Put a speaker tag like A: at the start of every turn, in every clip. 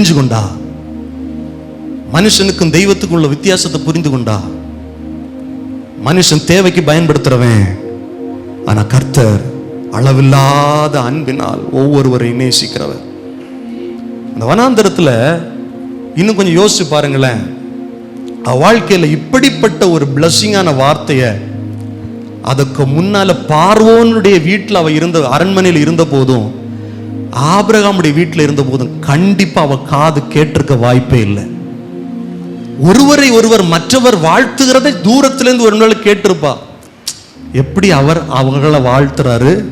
A: புரிஞ்சு கொண்டா மனுஷனுக்கும் தெய்வத்துக்கும் உள்ள வித்தியாசத்தை புரிந்து கொண்டா மனுஷன் தேவைக்கு பயன்படுத்துறவன். ஆனா கர்த்தர் அளவில்லாத அன்பினால் ஒவ்வொருவரையும் நேசிக்கிறவர். அந்த வனாந்தரத்துல இன்னும் கொஞ்சம் யோசிச்சு பாருங்களேன். அவ வாழ்க்கையில இப்படிப்பட்ட ஒரு பிளஸ்ஸிங்கான வார்த்தையை அதுக்கு முன்னால பார்வோனுடைய வீட்டில் அவ இருந்த அரண்மனையில் இருந்த போதும் ஆபிரகாமுடைய வீட்டில் இருந்த போதும் கண்டிப்பா அவ காது கேட்டிருக்க வாய்ப்பே இல்லை. ஒருவரை ஒருவர் மற்றவர் வாழ்த்துகிறதை தூரத்திலேருந்து ஒரு நாள் கேட்டிருப்பா. எப்படி அவர் அவங்கள வாழ்த்துறாரு?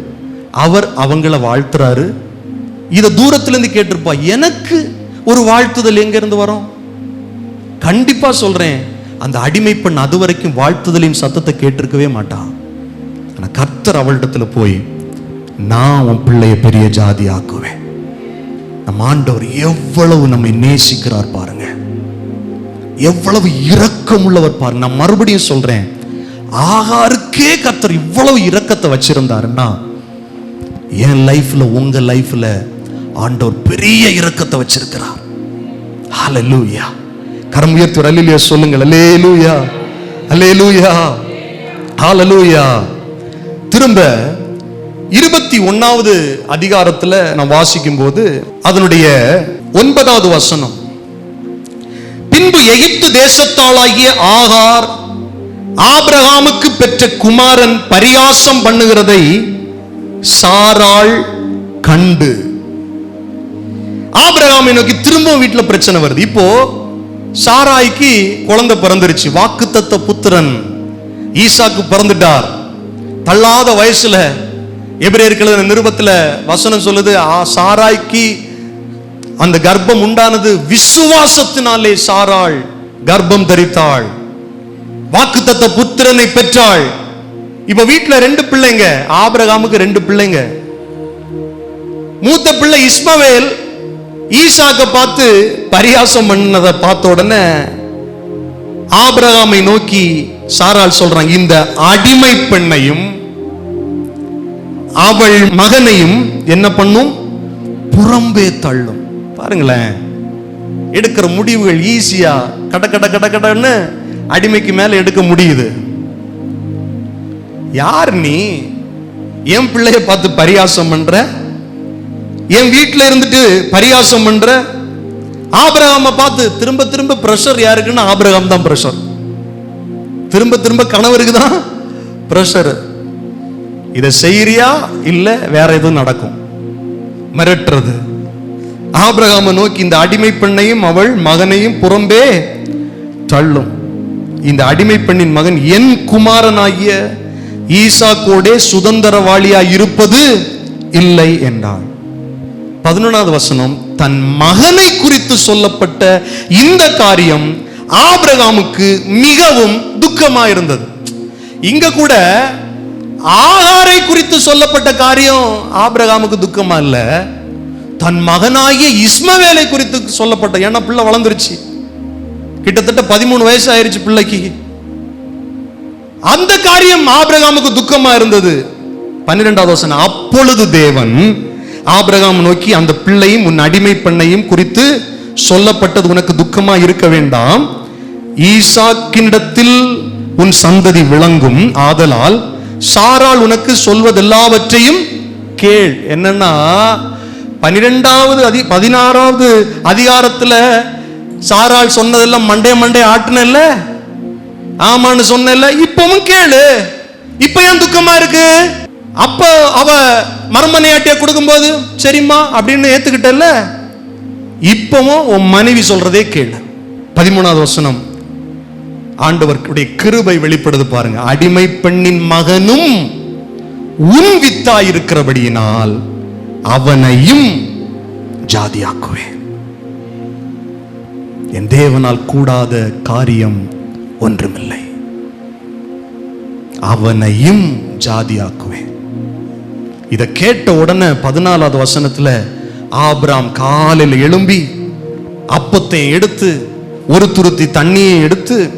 A: அவர் அவங்கள வாழ்த்துறாரு? இதை தூரத்திலேருந்து கேட்டிருப்பா. எனக்கு ஒரு வாழ்த்துதல் எங்க இருந்து வரும்? கண்டிப்பா சொல்றேன். அந்த அடிமை பெண் அது வரைக்கும் வாழ்த்துதலின் சத்தத்தை கேட்டிருக்கவே மாட்டான் ஆனால் கர்த்தர் அவளிடத்துல போய் நான் உன் பிள்ளைய பெரிய ஜாதி ஆக்குவேன் நம்ம ஆண்டவர் எவ்வளவு நம்மை நேசிக்கிறார் பாருங்க. எவ்வளவு இரக்கம் உள்ளவர் பாருங்க. நான் மறுபடியும் சொல்றேன். ஆகாருக்கே கர்த்தர் இவ்வளவு இரக்கத்தை வச்சிருந்தாருன்னா என் லைஃப்ல உங்க லைஃப்ல ஆண்டவர் பெரிய இரக்கத்தை வச்சிருக்கிறார். ஹalleluya கரம் உயர்த்தி ஒரு அல்லேலூயா சொல்லுங்க அல்லேலூயா அல்லேலூயா ஹalleluya திரும்ப இருபத்தி ஒன்னாவது அதிகாரத்துல நான் வாசிக்கும் போது அதனுடைய ஒன்பதாவது வசனம். பின்பு எகிப்து தேசத்தாளாகிய ஆகார் ஆபிரகாமுக்கு பெற்ற குமாரன் பரியாசம் பண்ணுகிறதை சாராள் கண்டு. ஆபிரகாமை நோக்கி திரும்பவும் வீட்டுல பிரச்சனை வருது. இப்போ சாராய்க்கு குழந்தை பிறந்துருச்சு. வாக்குத்தத்த புத்திரன் ஈசாக்கு பிறந்துட்டார். தள்ளாத வயசுல எபிரேயர்கள் நிருபத்தில் வசனம் சொல்லுது ஆ, சாராய்க்கு அந்த கர்ப்பம் உண்டானது விசுவாசத்தினாலே சாராள் கர்ப்பம் தரித்தாள். வாக்குத்தத்த புத்திரனை பெற்றாள். இப்ப வீட்டுல ரெண்டு பிள்ளைங்க ஆபிரகாமுக்கு ரெண்டு பிள்ளைங்க. மூத்த பிள்ளை இஸ்மவேல் ஈசாக்க பார்த்து பரியாசம் பண்ணதை பார்த்த உடனே ஆபிரகாமை நோக்கி சாராள் சொல்றாங்க இந்த அடிமை பெண்ணையும் அவள் மகனையும் என்ன பண்ணும்? புறம்பே தள்ளும். பாருங்களேன். எடுக்கிற முடிவுகள் ஈஸியா கட கட கட கடன்னு அடிமைக்கு மேல எடுக்க முடியுது. யார் நீ? என் பிள்ளைய பார்த்து பரியாசம் பண்ற? என் வீட்டில் இருந்துட்டு பரியாசம் பண்ற? ஆபிரகாம பார்த்து திரும்ப திரும்ப பிரஷர் யாருக்குன்னா ஆபிரகாம் தான் பிரஷர் திரும்ப திரும்ப கணவருக்கு தான் பிரஷர் இதை செய்யறியா இல்ல வேற எதுவும் நடக்கும்? மிரட்டுறது. ஆபிரகாம நோக்கி இந்த அடிமை பெண்ணையும் அவள் மகனையும் புறம்பே தள்ளும். இந்த அடிமை பெண்ணின் மகன் என் குமாரனாகிய ஈசாக்கோடே சுதந்திரவாளியா இருப்பது இல்லை என்றாள். பதினொன்றாவது வசனம் தன் மகனை குறித்து சொல்லப்பட்ட இந்த காரியம் ஆபிரகாமுக்கு மிகவும் துக்கமா இருந்தது இங்க கூட ஆகாரை குறித்து சொல்லப்பட்ட காரியம் ஆபிரகாமுக்கு துக்கமா இல்ல. தன் மகனாகிய இஸ்மவேலை குறித்து சொல்லப்பட்ட ஏன்னா பிள்ளை வளர்ந்துருச்சு. கிட்டத்தட்ட பதிமூணு வயசு ஆயிருச்சு பிள்ளைக்கு. அந்த காரியம் ஆபிரகாமுக்கு துக்கமா இருந்தது. பன்னிரெண்டாவது வசனம் அப்பொழுது தேவன் ஆபிரகாம் நோக்கி அந்த பிள்ளையும் உன் அடிமை பெண்ணையும் குறித்து சொல்லப்பட்டது உனக்கு துக்கமா இருக்க வேண்டாம். ஈசாக்கினிடத்தில் உன் சந்ததி விளங்கும். ஆதலால் சாரால் உனக்கு சொல்வதெல்லாவற்றையும் கேள். என்னன்னா பனிரெண்டாவது அதி பதினாறாவது அதிகாரத்தில் சாரால் சொன்னதெல்லாம் மண்டே மண்டே ஆட்டுனல்ல? ஆமான்னு சொன்னல இப்பவும் கேளு. இப்ப ஏன் துக்கமா இருக்கு? அப்ப அவ மர்மனையாட்டிய கொடுக்கும்போது சரிம்மா அப்படின்னு ஏத்துக்கிட்டல இப்பவும் உன் மனைவி சொல்றதே கேளு. பதிமூணாவது வசனம். ஆண்டவருடைய கிருபை வெளிப்படுது பாருங்க. அடிமை பெண்ணின் மகனும் உன் வித்தா இருக்கிறபடியினால் அவனையும் ஜாதியாக்குவேன். என் தேவனால் கூடாத காரியம் ஒன்றுமில்லை. அவனையும் ஜாதியாக்குவேன். இதை கேட்ட உடனே பதினாலாவது வசனத்துல ஆபிராம் காலையில் எழும்பி அப்பத்தை எடுத்து ஒரு துருத்தி தண்ணியை எடுத்து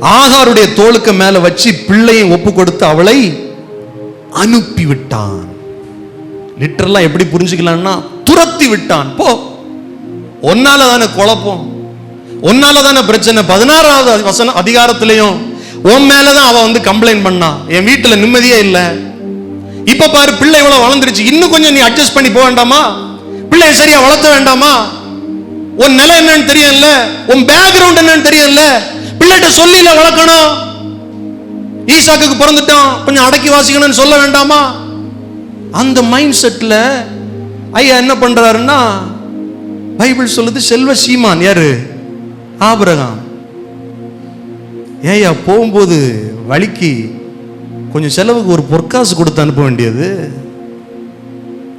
A: ஆகாருடைய தோளுக்கு மேல வச்சு பிள்ளையை ஒப்பு கொடுத்து அவளை அனுப்பி விட்டான் லிட்டர்லாம் எப்படி புரிஞ்சுக்கலாம்னா துரத்தி விட்டான். போ. ஒன்னால தானே குழப்பம். ஒன்னால தானே பிரச்சனை. பதினாறாவது வசன அதிகாரத்திலையும் உன் மேலதான் அவன் வந்து கம்ப்ளைண்ட் பண்ணா. என் வீட்டுல நிம்மதியே இல்லை. இப்ப பாரு பிள்ளை இவ்வளவு வளர்ந்துருச்சு. இன்னும் கொஞ்சம் நீ அட்ஜஸ்ட் பண்ணி போக வேண்டாமா? பிள்ளைய சரியா வளர்த்த வேண்டாமா? உன் நிலை என்னன்னு தெரியல உன் பேக்ரவுண்ட் என்னன்னு தெரியல பிள்ளைகிட்ட சொல்லில வளர்க்கணும். ஈசாக்குக்கு பிறந்துட்டான். கொஞ்சம் அடக்கி வாசிக்கணும்னு சொல்ல வேண்டாமா? அந்த மைண்ட் செட்ல ஐயா என்ன பண்றாருன்னா பைபிள் சொல்லுது செல்வ சீமான் யாரு? ஆபிரகாம். ஏய்யா போகும்போது வழிக்கு கொஞ்சம் செலவுக்கு ஒரு பொற்காசு கொடுத்து அனுப்ப வேண்டியது.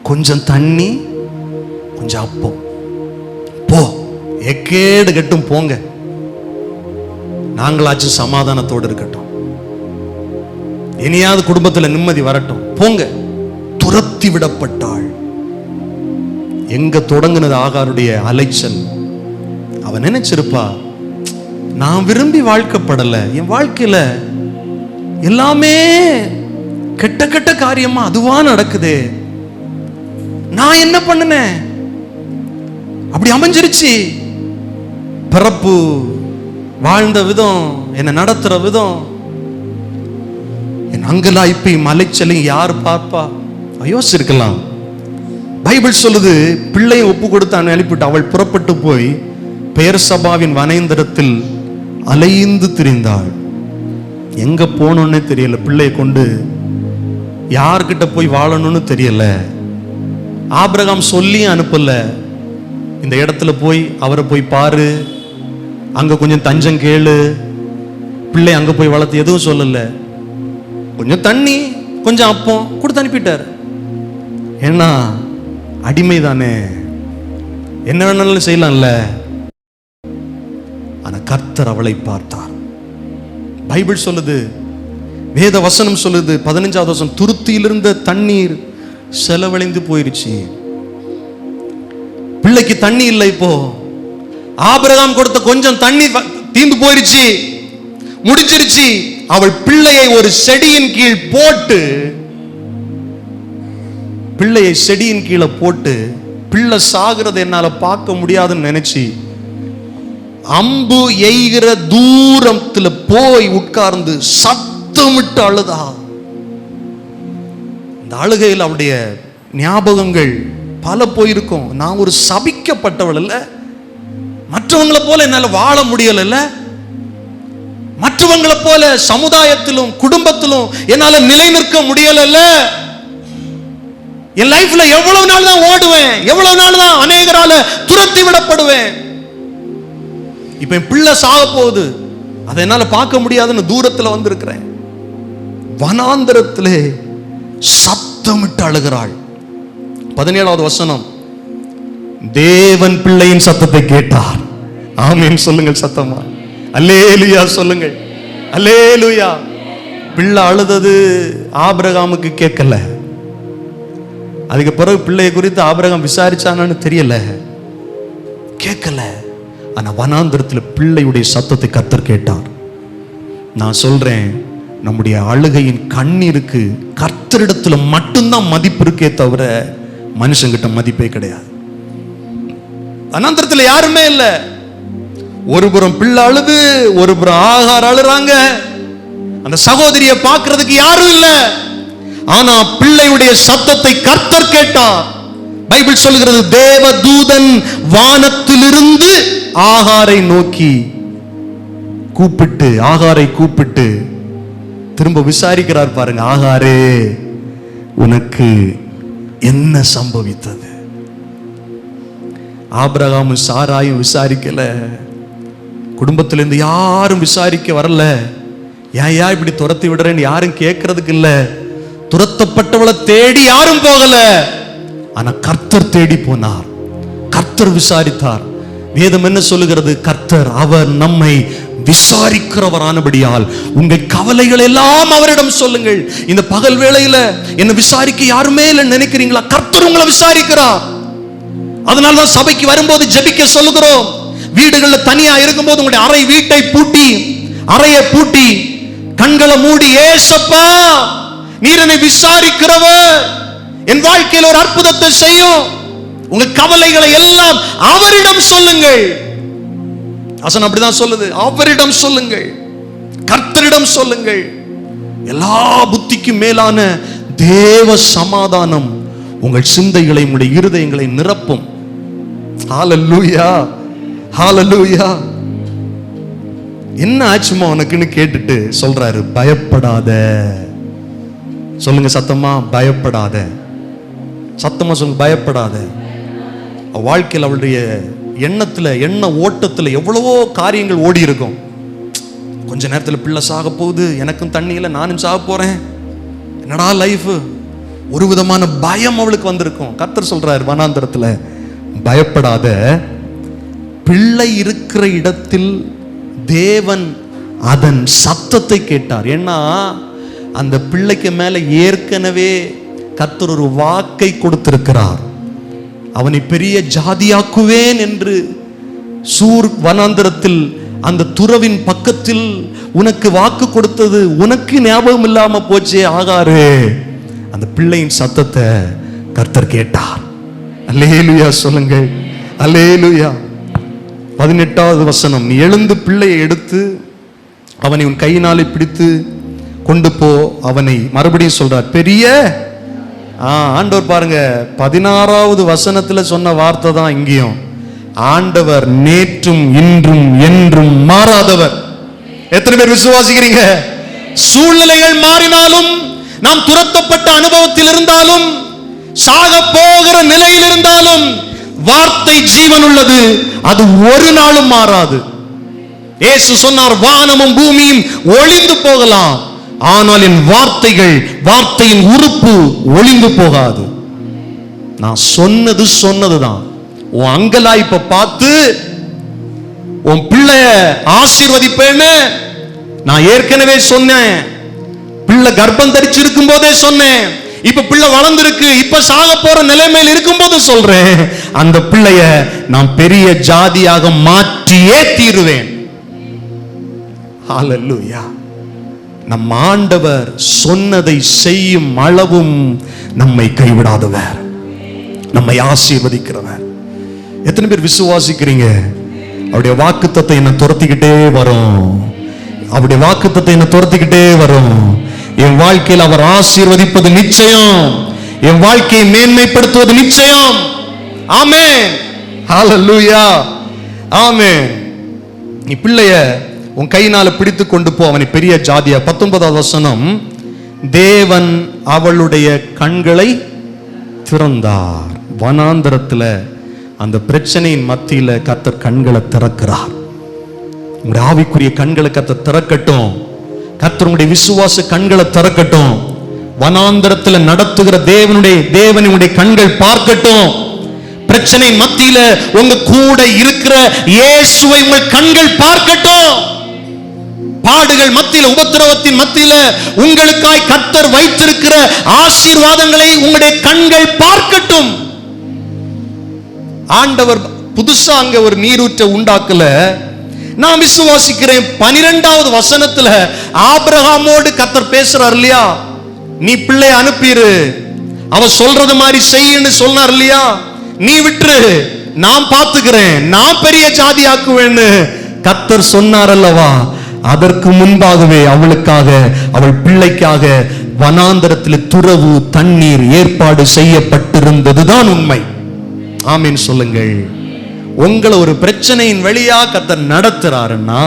A: கொஞ்சம் தண்ணி கொஞ்சம் அப்பம். போ எக்கேடு கட்டும் போங்க. நாங்களாச்சும் சமாதானத்தோடு இருக்கட்டும். இனியாவது குடும்பத்துல நிம்மதி வரட்டும். போங்க. துரத்தி விடப்பட்டாள். எங்க தொடங்குனது ஆகாருடைய அலைச்சல். அவ நினைச்சிருப்பா நான் விரும்பி வாழ்க்கப்படல என் வாழ்க்கையில எல்லாமே கெட்ட கெட்ட காரியமா அதுவா நடக்குது. நான் என்ன பண்ணினேன்? அப்படி அமைஞ்சிருச்சு. பிறப்பு வாழ்ந்த விதம் என்னை நடத்துகிற விதம். என் அங்கலாய்ப்பையும் மலைச்சலையும் யார் பார்ப்பா? யோசிச்சிருக்கலாம். பைபிள் சொல்லுது பிள்ளையை ஒப்பு கொடுத்து அனுப்பிட்டு அவள் புறப்பட்டு போய் பெயர் சபாவின் வனைந்திரத்தில் அலைந்து திரிந்தாள். எங்க போகணும்னே தெரியல பிள்ளையை கொண்டு யார்கிட்ட போய் வாழணும்னு தெரியல. ஆபிரகாம் சொல்லியும் அனுப்பல இந்த இடத்துல போய் அவரை போய் பாரு அங்க கொஞ்சம் தஞ்சம் கேளு. பிள்ளை அங்க போய் வளர்த்து எதுவும் சொல்லல. கொஞ்சம் தண்ணி கொஞ்சம் அப்பம் கொடுத்து அனுப்பிட்டார். ஏன்னா அடிமை தானே என்ன வேணாலும் செய்யலாம்ல. ஆனா கர்த்தர் அவளை பார்த்தார். பைபிள் சொல்லுது வேத வசனம் சொல்லுது பதினஞ்சாவது வசனம் துருத்தியிலிருந்த தண்ணீர் செலவழிந்து போயிருச்சு. பிள்ளைக்கு தண்ணி இல்லை இப்போ. ஆபிரகாம் கொடுத்த கொஞ்சம் தண்ணி தீந்து போயிருச்சு. முடிச்சிருச்சு. அவள் பிள்ளையை ஒரு செடியின் கீழ் போட்டு பிள்ளையை செடியின் கீழே போட்டு பிள்ளை சாகிறது என்னால பார்க்க முடியாதுன்னு நினைச்சு அம்பு எய்கிற தூரத்துல போய் உட்கார்ந்து சத்தமிட்டு அழுதா. இந்த அழுகையில் அவருடைய ஞாபகங்கள் பல போயிருக்கும். நான் ஒரு சபிக்கப்பட்டவள் இல்லை மற்றவங்களை போல என்னால் வாழ முடியலைல்ல. மற்றவங்களை போல சமுதாயத்திலும் குடும்பத்திலும் என்னால் நிலை நிற்க முடியலைல்ல. என் லைஃப்ல எவ்வளவு நாள் தான் ஓடுவேன் எவ்வளவு நாள் தான் அநேகரால துரத்தி விடப்படுவேன். இப்ப என் பிள்ளை சாக போகுது. அதை என்னால பார்க்க முடியாதுன்னு தூரத்துல வந்திருக்கிறேன். வனாந்தரத்திலே சத்தமிட்டு அழுகிறாள். பதினேழாவது வசனம். தேவன் பிள்ளையின் சத்தத்தை கேட்டார். ஆமீன். சொல்லுங்கள் சத்தமா? அல்லேலுயா சொல்லுங்கள். அல்லேலுயா. பிள்ளை அழுதது ஆபிரகாமுக்கு கேட்கல. அதுக்கு பிறகு பிள்ளையை குறித்து ஆபிரகாம் விசாரிச்சானான்னு தெரியல. கேட்கல. ஆனா வனாந்திரத்தில் பிள்ளையுடைய சத்தத்தை கத்தர் கேட்டார். நான் சொல்றேன் நம்முடைய அழுகையின் கண்ணீருக்கு கர்த்தரிடத்துல மட்டும்தான் மதிப்பு இருக்கே தவிர மனுஷங்கிட்ட மதிப்பே கிடையாது. அனந்தரத்தில் யாருமே இல்லை. ஒரு புறம் பிள்ளை அழுது ஒரு புறம் ஆகார் அழுறாங்க. அந்த சகோதரியை பார்க்கறதுக்கு யாரும் இல்லை. ஆனா பிள்ளையுடைய சத்தத்தை கர்த்தர் கேட்டார். பைபிள் சொல்கிறது தேவ தூதன் வானத்திலிருந்து ஆகாரை நோக்கி கூப்பிட்டு ஆகாரை கூப்பிட்டு திரும்ப விசாரிக்கிறார் பாருங்க ஆகாரே உனக்கு என்ன சம்பவித்தது? ஆபிரகாமும் சாராயும் விசாரிக்கல. குடும்பத்திலேருந்து யாரும் விசாரிக்க வரல. ஏன் ஏன் இப்படி துரத்தி விடுறேன்னு யாரும் கேட்கறதுக்கு இல்ல. துரத்தப்பட்டவளை தேடி யாரும் போகல. ஆனா கர்த்தர் தேடி போனார். கர்த்தர் விசாரித்தார். வேதம் என்ன சொல்லுகிறது? கர்த்தர் அவர் நம்மை விசாரிக்கிறவரானபடியால். உங்கள் கவலைகள் எல்லாம் அவரிடம் சொல்லுங்கள். இந்த பகல் வேளையில என்ன விசாரிக்க யாருமே இல்லைன்னு நினைக்கிறீங்களா? கர்த்தர் உங்களை விசாரிக்கிறார். அதனால தான் சபைக்கு வரும்போது ஜெபிக்க சொல்லுகிறோம். வீடுகள்ல தனியா இருக்கும்போது உங்களுடைய அறை வீட்டை பூட்டி அறையை பூட்டி கண்களை மூடி ஏசப்பா நீர் என்னை விசாரிக்கிறவர். என் வாழ்க்கையில் ஒரு அற்புதத்தை செய்யும். உங்க கவலைகளை எல்லாம் அவரிடம் சொல்லுங்கள். அசன் அப்படிதான் சொல்லுது. அவரிடம் சொல்லுங்கள். கர்த்தரிடம் சொல்லுங்கள். எல்லா புத்திக்கும் மேலான தேவ சமாதானம் உங்கள் சிந்தைகளை உங்களுடைய இருதயங்களை நிரப்பும். ஹalleluya ஹalleluya என்ன ஆச்சுமா உனக்குன்னு கேட்டுட்டு சொல்றாரு பயப்படாத. சொல்லுங்க சத்தமா பயப்படாத. சத்தமா சொல்லுங்க பயப்படாத. வாழ்க்கையில் அவளுடைய எண்ணத்துல எண்ண ஓட்டத்துல எவ்வளவோ காரியங்கள் ஓடி இருக்கும் கொஞ்ச நேரத்தில் பிள்ளை சாக போகுது எனக்கும் தண்ணியில நானும் சாக போறேன். என்னடா லைஃப் ஒரு விதமான பயம் அவளுக்கு வந்திருக்கும். கத்தர் சொல்றாரு வனாந்தரத்துல பயப்படாத பிள்ளை இருக்கிற இடத்தில் தேவன் அதன் சத்தத்தை கேட்டார். ஏன்னா அந்த பிள்ளைக்கு மேலே ஏற்கனவே கத்தர் ஒரு வாக்கை கொடுத்திருக்கிறார். அவனை பெரிய ஜாதியாக்குவேன் என்று சூர் வனாந்திரத்தில் அந்த துறவின் பக்கத்தில் உனக்கு வாக்கு கொடுத்தது உனக்கு ஞாபகம் இல்லாம போச்சே ஆகாரு அந்த பிள்ளையின் சத்தத்தை கர்த்தர் கேட்டார். அலேலுயா சொல்லுங்கள். அலேலுயா பதினெட்டாவது வசனம். நீ எழுந்து பிள்ளையை எடுத்து அவனை உன் கையினாலே பிடித்து கொண்டு போ அவனை. மறுபடியும் சொல்றார் பெரிய ஆ, ஆண்டவர் பாருங்க பதினாறாவது வசனத்துல சொன்ன வார்த்தை தான் இங்கேயும். ஆண்டவர் நேற்றும் இன்றும் என்றும் மாறாதவர். எத்தனை பேர் விசுவாசிக்கிறீங்க? சூழ்நிலைகள் மாறினாலும் நாம் துரத்தப்பட்ட அனுபவத்தில் இருந்தாலும் சாக போகிற நிலையில் இருந்தாலும் வார்த்தை ஜீவன் உள்ளது அது ஒரு நாளும் மாறாது. ஏசு சொன்னார் வானமும் பூமியும் ஒளிந்து போகலாம். ஆனால் என் வார்த்தைகள் வார்த்தையின் உறுப்பு ஒளிந்து போகாது. நான் சொன்னது சொன்னதுதான். உன் அங்கலா இப்ப பார்த்து உன் பிள்ளைய ஆசீர்வதிப்பேன்னு நான் ஏற்கனவே சொன்னேன். பிள்ளை கர்ப்பம் தரிச்சிருக்கும் போதே சொன்னேன். இப்ப பிள்ளை வளர்ந்திருக்கு இப்ப சாக போற நிலைமையில் இருக்கும்போது சொல்றேன். அந்த பிள்ளைய நான் பெரிய ஜாதியாக மாற்றியே தீருவேன். நம் ஆண்டவர் சொன்னதை செய்யும் அளவும் நம்மை கைவிடாதவர். நம்மை ஆசீர்வதிக்கிறவர். எத்தனை பேர் விசுவாசிக்கிறீங்க? அவருடைய வாக்குத்தத்தை என்ன துரத்திக்கிட்டே வரும். அவருடைய வாக்குத்தத்தை என்ன துரத்திக்கிட்டே வரும். என் வாழ்க்கையில் அவர் ஆசீர்வதிப்பது நிச்சயம். என் வாழ்க்கையை மேன்மைப்படுத்துவது நிச்சயம். ஆமே ஹalleluya ஆமே நீ பிள்ளைய உன் கையினால பிடித்து கொண்டு போ அவனை பெரிய ஜாதியா. பத்தொன்பதாவது வசனம் தேவன் அவளுடைய கண்களை திறந்தார். வனாந்தரத்துல அந்த பிரச்சனையின் மத்தியில கத்தர் கண்களை திறக்கிறார். உங்களுடைய ஆவிக்குரிய கண்களை கத்த திறக்கட்டும். கத்தருடைய உங்களுடைய விசுவாச கண்களை திறக்கட்டும். வனாந்தரத்துல நடத்துகிற தேவனுடைய தேவனுடைய கண்கள் பார்க்கட்டும். பிரச்சனை மத்தியில உங்க கூட இருக்கிற இயேசுவை உங்கள் கண்கள் பார்க்கட்டும். பாடுகள் மத்தியில உபத்திரவத்தின் மத்தியில உங்களுக்காய் கத்தர் வைத்திருக்கிற ஆசீர்வாதங்களை உங்களுடைய கண்கள் பார்க்கட்டும். ஆண்டவர் புதுசா அங்க ஒரு நீரூற்ற உண்டாக்கல. நான் விசுவாசிக்கிறேன். பனிரெண்டாவது வசனத்துல ஆபிரகாமோடு கத்தர் பேசுறார் இல்லையா? நீ பிள்ளை அனுப்பிடு அவ சொல்றது மாதிரி செய்யுன்னு சொன்னார் இல்லையா? நீ விட்டுரு. நான் பார்த்துக்கிறேன். நான் பெரிய ஜாதி ஆக்குவேன்னு கத்தர் சொன்னார் அல்லவா? அதற்கு முன்பாகவே அவளுக்காக அவள் பிள்ளைக்காக வனாந்தரத்தில் துறவு தண்ணீர் ஏற்பாடு செய்யப்பட்டிருந்ததுதான் உண்மை. ஆமீன் சொல்லுங்கள். உங்களை ஒரு பிரச்சனையின் வழியா கத்தர் நடத்துறாருன்னா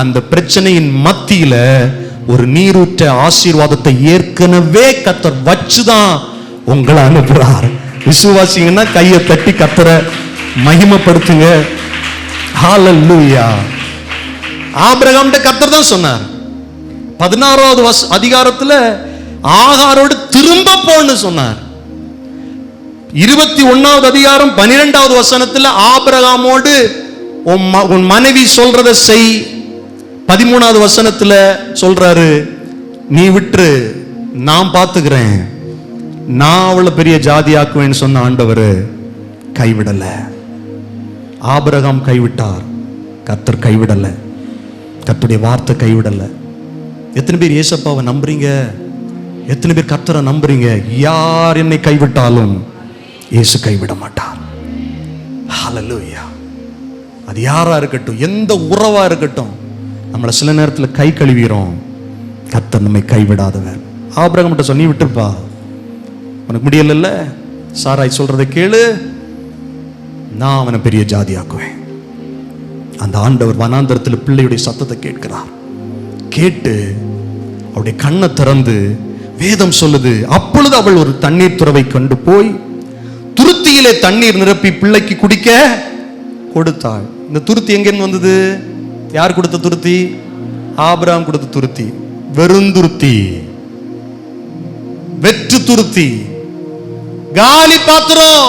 A: அந்த பிரச்சனையின் மத்தியில ஒரு நீரூற்ற ஆசீர்வாதத்தை ஏற்கனவே கத்தர் வச்சுதான் உங்களை அனுப்புறார். விசுவாசிங்கன்னா கையை தட்டி கத்தர மகிமப்படுத்துங்க. ஹalleluya ஆபிரகாம்கிட்ட கத்தர் தான் சொன்னார். பதினாறாவது அதிகாரத்துல ஆகாரோடு திரும்ப போன்னு சொன்னார். இருபத்தி ஒன்னாவது அதிகாரம் பனிரெண்டாவது வசனத்தில் ஆபரகாமோடு உன் ம- உன் மனைவி சொல்றத செய். பதிமூணாவது வசனத்தில் சொல்றாரு நீ விட்டுரு நான் பார்த்துக்கிறேன் நான் அவ்வளோ பெரிய ஜாதியாக்குவேன்னு சொன்ன ஆண்டவர் கைவிடல. ஆபரகம் கைவிட்டார் கத்தர் கைவிடல கத்துடைய வார்த்தை கைவிடல. எத்தனை பேர் ஏசப்பாவை நம்புறீங்க? எத்தனை பேர் கத்தரை நம்புறீங்க? யார் என்னை கைவிட்டாலும் இயேசு கைவிட மாட்டார் ஹலலூயா அது யாரா இருக்கட்டும் எந்த உறவா இருக்கட்டும் நம்மளை சில நேரத்தில் கை கழுவிறோம் கர்த்தர் நம்மை கைவிடாதவர். ஆபிரகம்கிட்ட சொல்லி விட்டுருப்பா. உனக்கு முடியலல்ல? சாராய் சொல்றதை கேளு. நான் அவனை பெரிய ஜாதியாக்குவேன். அந்த ஆண்டவர் வனாந்தரத்தில் பிள்ளையுடைய சத்தத்தை கேட்கிறார். கேட்டு அவருடைய கண்ணை திறந்து வேதம் சொல்லுது. அப்பொழுது அவள் ஒரு தண்ணீர் துறவை கொண்டு போய் துருத்தியிலே தண்ணீர் நிரப்பி பிள்ளைக்கு குடிக்க கொடுத்தாள். இந்த துருத்தி எங்கேருந்து வந்தது? யார் கொடுத்த துருத்தி? ஆபிராம் கொடுத்த துருத்தி. வெறுந்துருத்தி வெற்று துருத்தி. காலி பாத்திரம்.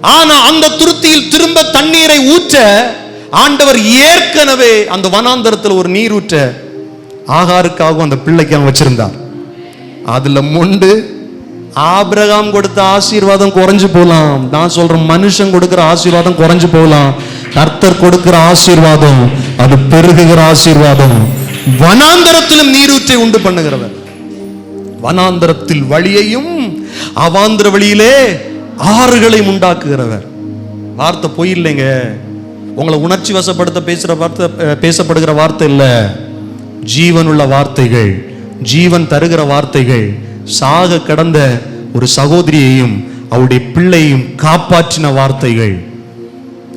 A: ஆனா அந்த துருத்தியில் திரும்ப தண்ணீரை ஊற்ற ஆண்டவர் ஏற்கனவே அந்த வனாந்தரத்தில் ஒரு நீர் ஊற்ற ஆகாருக்காகவும் அந்த பிள்ளைக்காக வச்சிருந்தார் அதுல மொண்டு ஆபிரகாம் கொடுத்த ஆசீர்வாதம் குறைஞ்சு போகலாம் நான் சொல்றேன் மனுஷன் கொடுக்குற ஆசீர்வாதம் குறைஞ்சு போகலாம் கர்த்தர் கொடுக்கிற ஆசீர்வாதம் அது பெருகுகிற ஆசீர்வாதம். வனாந்தரத்திலும் நீரூற்றை உண்டு பண்ணுகிறவர். வனாந்தரத்தில் வழியையும் அவாந்திர வழியிலே ஆறுகளை உண்டாக்குகிறவர். வார்த்தை பொய் இல்லைங்க. உங்களை உணர்ச்சி வசப்படுத்த பேசுற வார்த்தை பேசப்படுகிற வார்த்தை இல்லை. ஜீவனுள்ள வார்த்தைகள் ஜீவன் தருகிற வார்த்தைகள் சாக கடந்த ஒரு சகோதரியையும் அவருடைய பிள்ளையும் காப்பாற்றின வார்த்தைகள்.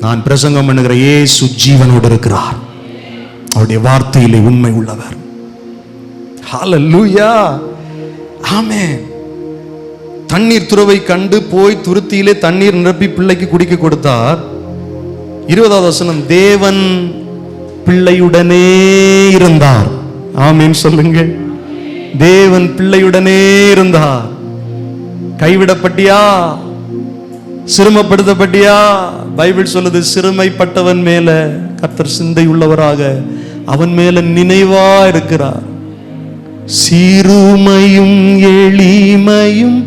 A: நான் பிரசங்கம் பண்ணுகிற ஏசு ஜீவனோடு இருக்கிறார். அவருடைய வார்த்தையிலே உண்மை உள்ளவர். ஹalleluya ஆமே தண்ணீர் துறவை கண்டு போய் துருத்தியிலே தண்ணீர் நிரப்பி பிள்ளைக்கு குடிக்க கொடுத்தார். இருபதாவது வசனம் தேவன் பிள்ளையுடனே இருந்தார். ஆமேன்னு சொல்லுங்கள். தேவன் பிள்ளையுடனே இருந்தார். கைவிடப்பட்டியா? சிறுமப்படுத்தப்பட்டியா? பைபிள் சொல்லுது சிறுமைப்பட்டவன் மேல கர்த்தர் சிந்தை உள்ளவராக அவன் மேல நினைவா இருக்கிறார். சிறுமையும் எளிமையும்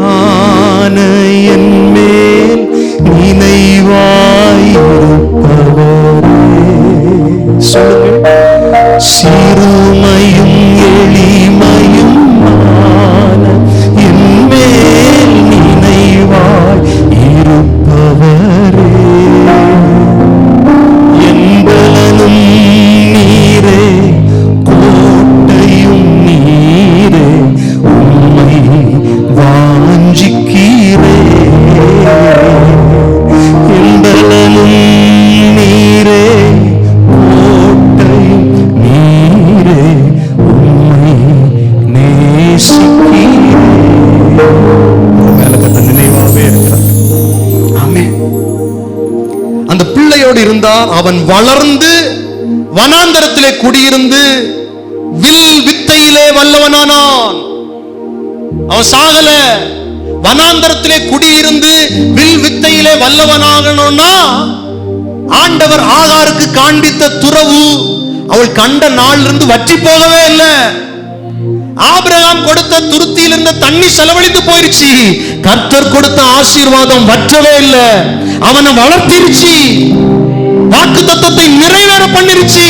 A: ஆன என் மேல் நினைவாயிருப்பவரே சொல்லுங்க. சிறுமையும் எளிமையும் இருந்தான் அவன் வளர்ந்து வனாந்தரத்திலே குடியிருந்து வில் வித்தையிலே வல்லவனானான். அவன் சாகல. வனாந்தரத்திலே குடியிருந்து வில் வித்தையிலே வல்லவனாகணும்னா ஆண்டவர் ஆகாருக்கு காண்பித்த துறவு அவள் கண்ட நாள் இருந்து வற்றி போகவே இல்லை. ஆபிரகாம் கொடுத்த துருத்தியில் இருந்த தண்ணி செலவழிந்து போயிருச்சு. கர்த்தர் கொடுத்த ஆசீர்வாதம் வற்றவே இல்லை. அவனை வளர்த்திருச்சு. வாக்கு தத்தத்தை நிறைவேற பண்ணிருச்சு.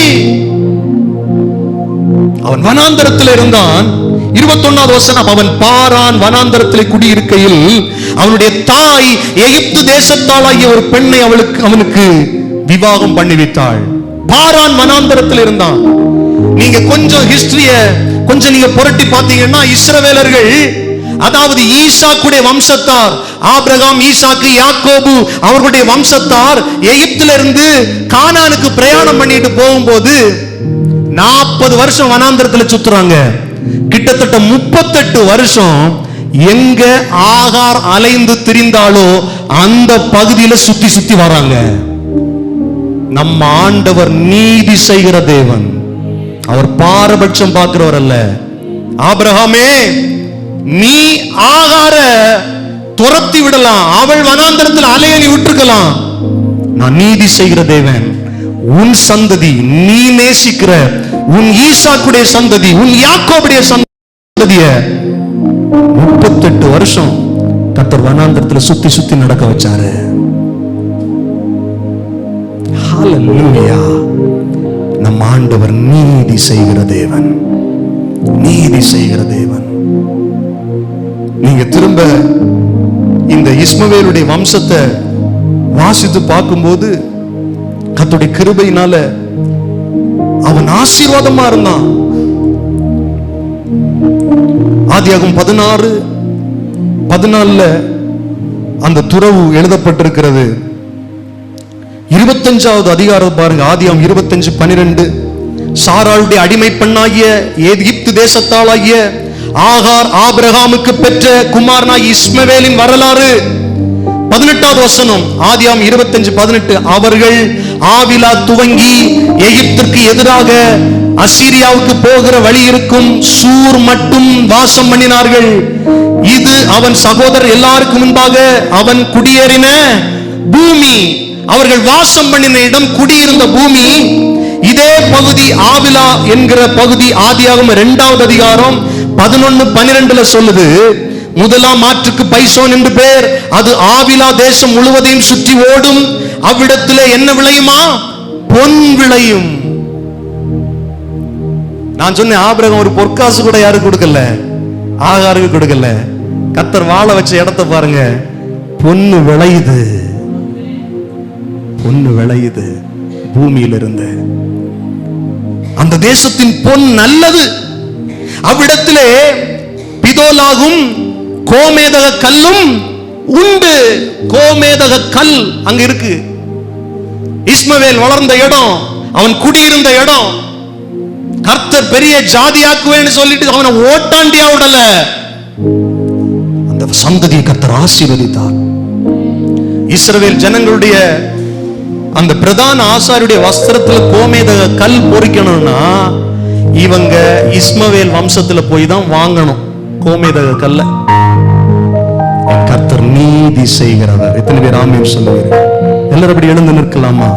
A: அவன் வனாந்தரத்தில் இருந்தான். இருபத்தொன்னாவது வசனம் அவன் பாரான் வனாந்தரத்தில் குடியிருக்கையில் அவனுடைய தாய் எகிப்து தேசத்தாளாகிய ஒரு பெண்ணை அவளுக்கு அவனுக்கு விவாகம் பண்ணிவிட்டாள். பாரான் வனாந்தரத்தில் இருந்தான். நீங்க கொஞ்சம் ஹிஸ்டரிய கொஞ்சம் நீங்க புரட்டி பார்த்தீங்கன்னா இஸ்ரவேலர்கள் அதாவது ஈசாக்குடைய வம்சத்தார் ஆபிரகாம் ஈசாக்கு யாக்கோபு அவர்களுடைய வம்சத்தார் எகிப்துல இருந்து கானானுக்கு பிரயாணம் பண்ணிட்டு போகும்போது நாற்பது வருஷம் வனாந்திரத்துல சுத்துறாங்க. கிட்டத்தட்ட முப்பத்தெட்டு வருஷம் எங்க ஆகார் அலைந்து திரிந்தாலோ அந்த பகுதியில சுத்தி சுத்தி வராங்க. நம்ம ஆண்டவர் நீதி செய்கிற தேவன். அவர் பாரபட்சம் பார்க்கிறவர் அல்ல. ஆபிரகாமே நீ ஆகார துரத்தி விடலாம். அவள் வனாந்தரத்தில் அலையலி விட்டுருக்கலாம். நான் நீதி செய்கிற தேவன். உன் சந்ததி நீ நேசிக்கிற. உன் ஈசாக்குடைய சந்ததி உன் யாக்கோபுடைய சந்ததிய முப்பத்தெட்டு வருஷம் கத்தர் வனாந்தரத்துல சுத்தி சுத்தி நடக்க வச்சாரு. நம் ஆண்டவர் நீதி செய்கிற தேவன். நீதி செய்கிற தேவன். நீங்க திரும்ப இந்த இஸ்மவேலுடைய வம்சத்தை வாசித்து பார்க்கும்போது கத்துடைய கிருபையினால அவன் ஆசீர்வாதமா இருந்தான். ஆதியாகும் பதினாறு பதினாலுல அந்த துறவு எழுதப்பட்டிருக்கிறது. இருபத்தஞ்சாவது அதிகாரம் பாருங்க ஆதியாம் இருபத்தஞ்சு பனிரெண்டு. சாராளுடைய அடிமை பெண்ணாகிய எகிப்து தேசத்தாளாகிய ஆகார் ஆபிரகாமுக்கு பெற்ற குமாரனாய் இஸ்மவேலின் வரலாறு. பதினெட்டாவது வசனம் ஆதியாம் இருபத்தஞ்சு பதினெட்டு. அவர்கள் ஆவிலா துவங்கி எகிப்திற்கு எதிராக அசீரியாவுக்கு போகிற வழி இருக்கும் சூர் மட்டும் வாசம் பண்ணினார்கள். இது அவன் சகோதரர் எல்லாருக்கும் முன்பாக அவன் குடியேறின பூமி. அவர்கள் வாசம் பண்ணின இடம் குடியிருந்த பூமி. இதே பகுதி ஆவிலா என்கிற பகுதி ஆதியாகும் இரண்டாவது அதிகாரம் பதினொன்னு பன்னிரெண்டுல சொல்லுது முதலாம் ஆற்றுக்கு பைசோன் என்று பேர். அது ஆவிலா தேசம் முழுவதையும் சுற்றி ஓடும். அவ்விடத்துல என்ன விளையுமா? பொன் விளையும். நான் சொன்னேன் ஆபிரகம் ஒரு பொற்காசு கூட யாரும் கொடுக்கல. ஆகாருக்கு கொடுக்கல. கத்தர் வாழ வச்ச இடத்த பாருங்க. பொண்ணு விளையுது. பொண்ணு விளையுது பூமியிலிருந்து. அந்த தேசத்தின் பொன் நல்லது. அவ்விடத்திலே பிதோலாகும் கோமேதக கல்லும் உண்டு. கோமேதக கல் அங்க இருக்கு. இஸ்மவேல் வளர்ந்த இடம் அவன் குடியிருந்த இடம். கர்த்தர் பெரிய ஜாதியாக்குவேன்னு சொல்லிட்டு அவனை ஓட்டாண்டியா விடல. அந்த சந்ததியை கர்த்தர் ஆசீர்வதித்தார். இஸ்ரவேல் ஜனங்களுடைய அந்த பிரதான ஆசாரியுடைய வஸ்திரத்துல கோமேதக கல் பொறிக்கணும்னா இவங்க இஸ்மவேல் வம்சத்துல போய் தான் வாங்கணும். கோமேதக கல்ல கர்த்தர் நீதி செய்கிறவர். எத்தனை பேர் ஆமேன் சொல்லுவீர்கள்? எல்லாரும் அப்படி எழுந்து நிற்கலாமா?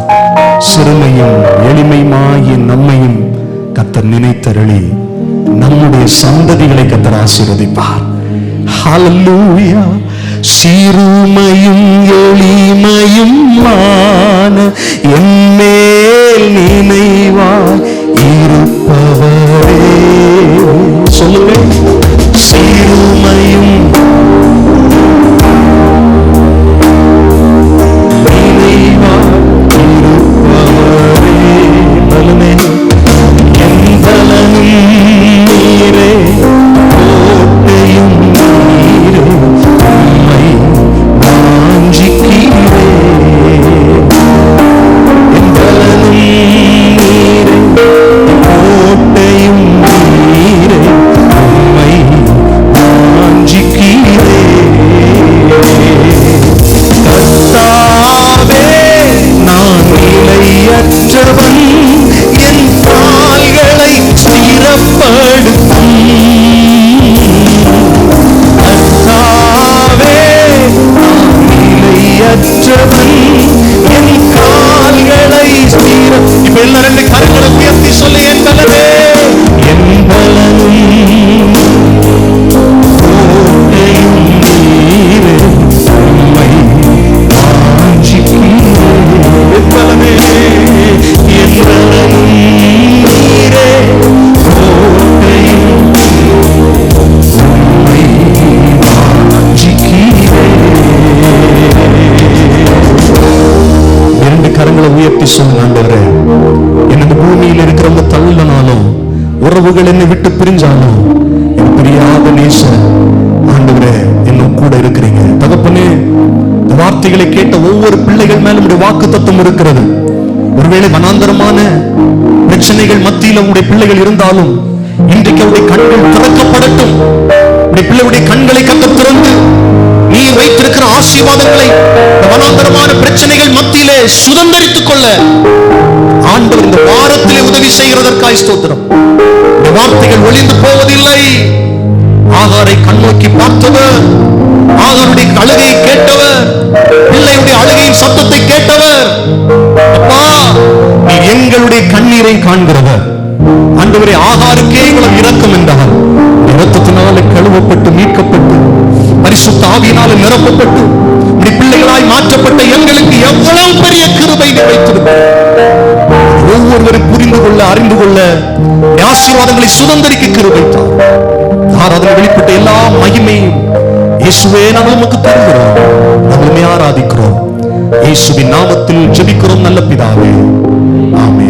A: சிறுமையும் எளிமையுமாகிய நம்மையும் கர்த்தர் நினைத்தருளி நம்முடைய சந்ததிகளை கத்தர் ஆசீர்வதிப்பார். ஹalleluya சிறுமையும் எளிமையும் மான என்மேல் நினைவாய் இருப்பவரே. പിള്ളരണ്ട് உறவுகள் என்னை விட்டு பிரிஞ்சாலும் என் பிரியாத நேச ஆண்டவரே இன்னும் கூட இருக்கிறீங்க. தகப்பனே இந்த வார்த்தைகளை கேட்ட ஒவ்வொரு பிள்ளைகள் மேலும் வாக்கு தத்துவம் இருக்கிறது. ஒருவேளை வனாந்தரமான பிரச்சனைகள் மத்தியில் உங்களுடைய பிள்ளைகள் இருந்தாலும் இன்றைக்கு அவருடைய கண்கள் திறக்கப்படட்டும். உடைய பிள்ளையுடைய கண்களை கத்த திறந்து நீ வைத்திருக்கிற ஆசீர்வாதங்களை வனாந்தரமான பிரச்சனைகள் மத்தியிலே சுதந்திரித்துக் கொள்ள ஆண்டவர் இந்த வாரத்திலே உதவி செய்கிறதற்காய் ஸ்தோத்திரம். வார்த்தைகள் ஒளிந்து போவதில்லை. ஆகாரை கண்ணோக்கி பார்த்தவர் ஆகாருடைய அழுகையை கேட்டவர் பிள்ளையுடைய அழுகையின் சத்தத்தை கேட்டவர் அப்பா நீ எங்களுடைய கண்ணீரை காண்கிறவர். அன்றுவரை ஆகாருக்கே இவ்வளவு இறக்கம் என்றவர் இரத்தத்தினால கழுவப்பட்டு மீட்கப்பட்டு பரிசுத்த ஆவியினால நிரப்பப்பட்டு இப்படி பிள்ளைகளாய் மாற்றப்பட்ட எங்களுக்கு எவ்வளவு பெரிய கிருபை வைத்திருக்கிறார் ஒவ்வொருவரும் புரிந்து கொள்ள அறிந்து கொள்ள ஆசீர்வாதங்களை சுதந்திரிக்க கிருபைத்தார் நான் அதில் வெளிப்பட்ட எல்லா மகிமையும் இயேசுவே நாங்கள் உமக்கு தருகிறோம். நாங்களுமே ஆராதிக்கிறோம். இயேசுவின் நாமத்தில் ஜெபிக்கிறோம் நல்ல பிதாவே. ஆமே